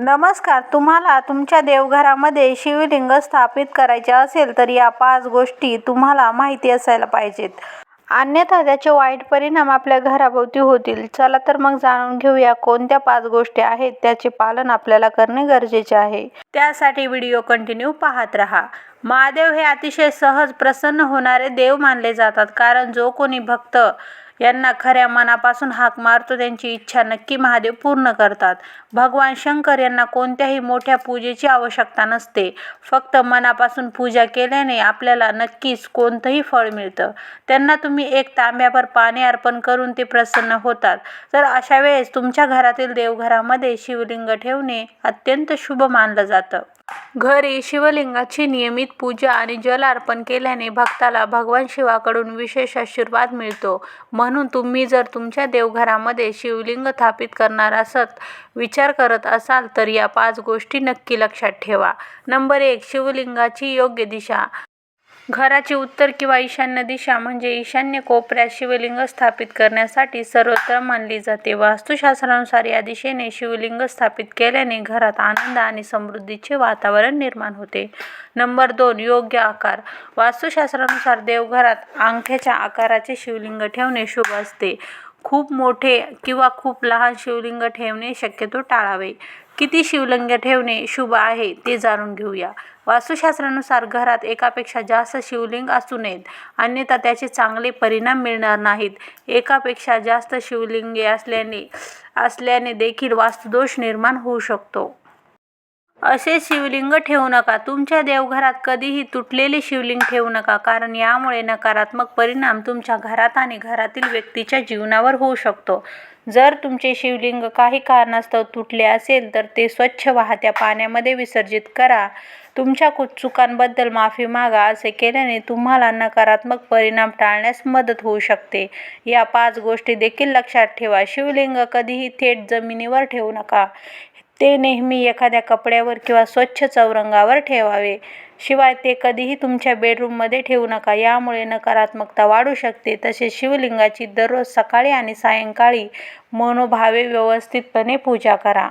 नमस्कार तुम्हाला तुमच्या देवघरामध्ये शिवलिंग स्थापित करायचे असेल तर या पाच गोष्टी तुम्हाला माहिती असायला पाहिजेत. अन्यथा त्याचे वाईट परिणाम आपल्या घराभोवती होतील. चला तर मग जाणून घेऊया कोणत्या पाच गोष्टी आहेत त्याचे पालन आपल्याला करणे गरजेचे आहे. त्यासाठी व्हिडिओ कंटिन्यू पाहत राहा. महादेव हे अतिशय सहज प्रसन्न होणारे देव मानले जातात कारण जो कोणी भक्त यांना खऱ्या मनापासून हाक मारतो त्यांची इच्छा नक्की महादेव पूर्ण करतात. भगवान शंकर यांना कोणत्याही मोठ्या पूजेची आवश्यकता नसते. फक्त मनापासून पूजा केल्याने आपल्याला नक्कीच कोणतंही फळ मिळतं. त्यांना तुम्ही एक तांब्याभर पाणी अर्पण करून ते प्रसन्न होतात. तर अशा वेळेस तुमच्या घरातील देवघरामध्ये शिवलिंग ठेवणे अत्यंत शुभ मानलं जातं. घरी शिवलिंगाची नियमित पूजा आणि जल अर्पण केल्याने भक्ताला भगवान शिवाकडून विशेष आशीर्वाद मिळतो. म्हणून तुम्ही जर तुमच्या देवघरामध्ये शिवलिंग स्थापित करणार असत विचार करत असाल तर या पाच गोष्टी नक्की लक्षात ठेवा. नंबर एक शिवलिंगाची योग्य दिशा. घराची उत्तर किंवा ईशान्य दिशा म्हणजे ईशान्य कोपऱ्यात शिवलिंग स्थापित करण्यासाठी सर्वोत्तम मानली जाते. वास्तुशास्त्रानुसार या दिशेने शिवलिंग स्थापित केल्याने घरात आनंद आणि समृद्धीचे वातावरण निर्माण होते. नंबर दोन योग्य आकार. वास्तुशास्त्रानुसार देवघरात अंगठ्याच्या आकाराचे शिवलिंग ठेवणे शुभ असते. खूप मोठे किंवा खूप लहान शिवलिंग ठेवणे शक्यतो टाळावे. किती शिवलिंग ठेवणे शुभ आहे ते जाणून घेऊया. वास्तुशास्त्रानुसार घरात एकापेक्षा जास्त शिवलिंग असू नयेत अन्यथा त्याचे चांगले परिणाम मिळणार नाहीत. एकापेक्षा जास्त शिवलिंगे असल्याने असल्याने देखील वास्तुदोष निर्माण होऊ शकतो. असे शिवलिंग ठेवू नका. तुमच्या देवघरात कधीही तुटलेले शिवलिंग ठेवू नका कारण यामुळे नकारात्मक परिणाम तुमच्या घरात आणि घरातील व्यक्तीच्या जीवनावर होऊ शकतो. जर तुमचे शिवलिंग काही कारणास्तव तुटले असेल तर ते स्वच्छ वाहत्या पाण्यामध्ये विसर्जित करा. तुमच्या चुकांबद्दल माफी मागा असे केल्याने तुम्हाला नकारात्मक परिणाम टाळण्यास मदत होऊ शकते. या पाच गोष्टी देखील लक्षात ठेवा. शिवलिंग कधीही थेट जमिनीवर ठेवू नका. ते नेहमी एखाद्या कपड्यावर किंवा स्वच्छ चौरंगावर ठेवावे. शिवाय ते कधीही तुमच्या बेडरूममध्ये ठेवू नका. यामुळे नकारात्मकता वाढू शकते. तसेच शिवलिंगाची दररोज सकाळी आणि सायंकाळी मनोभावे व्यवस्थितपणे पूजा करा.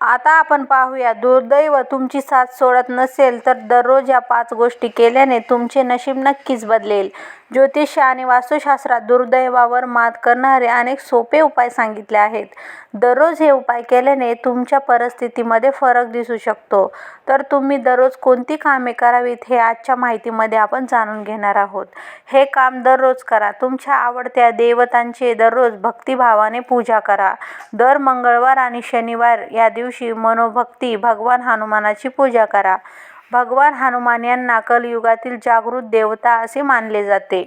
आता आपण पाहूया दुर्दैव तुमची साथ सोडत नसेल तर दररोज या पाच गोष्टी केल्याने तुमचे नशीब नक्कीच बदलेल. ज्योतिष आणि वास्तुशास्त्रात दुर्दैवावर मात करणारे अनेक सोपे उपाय सांगितले आहेत. दररोज हे उपाय केल्याने तुमच्या परिस्थितीमध्ये फरक दिसू शकतो. तर तुम्ही दररोज कोणती कामे करावीत हे आजच्या माहितीमध्ये आपण जाणून घेणार आहोत. हे काम दररोज करा. तुमच्या आवडत्या देवतांचे दररोज भक्तिभावाने पूजा करा. दर मंगळवार आणि शनिवार या दिवशी मनोभक्ती भगवान हनुमानाची पूजा करा. भगवान हनुमान यांना कलियुगातील जागृत देवता असे मानले जाते.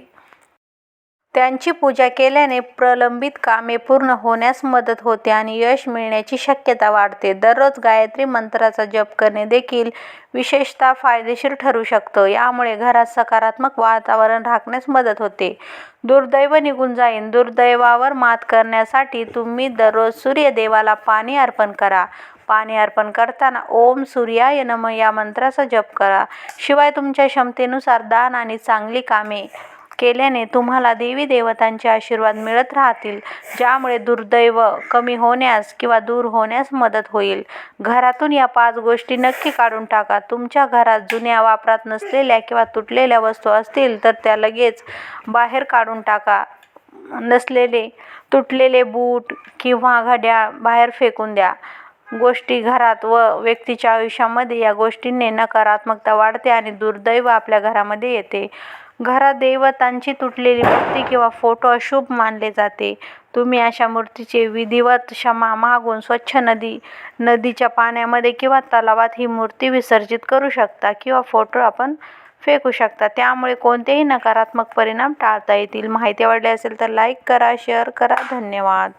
त्यांची पूजा केल्याने प्रलंबित कामे पूर्ण होण्यास मदत होते आणि यश मिळण्याची शक्यता वाढते. दररोज गायत्री मंत्राचा जप करणे देखील विशेषतः फायदेशीर ठरू शकतं. यामुळे घरात सकारात्मक वातावरण राखण्यास मदत होते. दुर्दैव निघून जाईन. दुर्दैवावर मात करण्यासाठी तुम्ही दररोज सूर्यदेवाला पाणी अर्पण करा. पाणी अर्पण करताना ओम सूर्याय नम या मंत्राचा जप करा. शिवाय तुमच्या क्षमतेनुसार दान आणि चांगली कामे केल्याने तुम्हाला देवी देवतांचे आशीर्वाद मिळत राहतील ज्यामुळे दुर्दैव कमी होण्यास किंवा दूर होण्यास मदत होईल. घरातून या पाच गोष्टी नक्की काढून टाका. तुमच्या घरात जुन्या वापरात नसलेल्या किंवा तुटलेल्या वस्तू असतील तर त्या लगेच बाहेर काढून टाका. नसलेले तुटलेले बूट किंवा घड्याळ बाहेर फेकून द्या. गोष्टी घरात व व्यक्तीच्या आयुष्यामध्ये या गोष्टींनी नकारात्मकता वाढते आणि दुर्दैव आपल्या घरामध्ये येते. घरात देवतांची तुटलेली मूर्ती किंवा फोटो अशुभ मानले जाते. तुम्ही अशा मूर्तीचे विधिवत क्षमा मागून स्वच्छ नदी नदीच्या पाण्यामध्ये किंवा तलावात ही मूर्ती विसर्जित करू शकता किंवा फोटो आपण फेकू शकता. त्यामुळे कोणतेही नकारात्मक परिणाम टाळता येतील. माहिती आवडली असेल तर लाईक करा शेअर करा. धन्यवाद.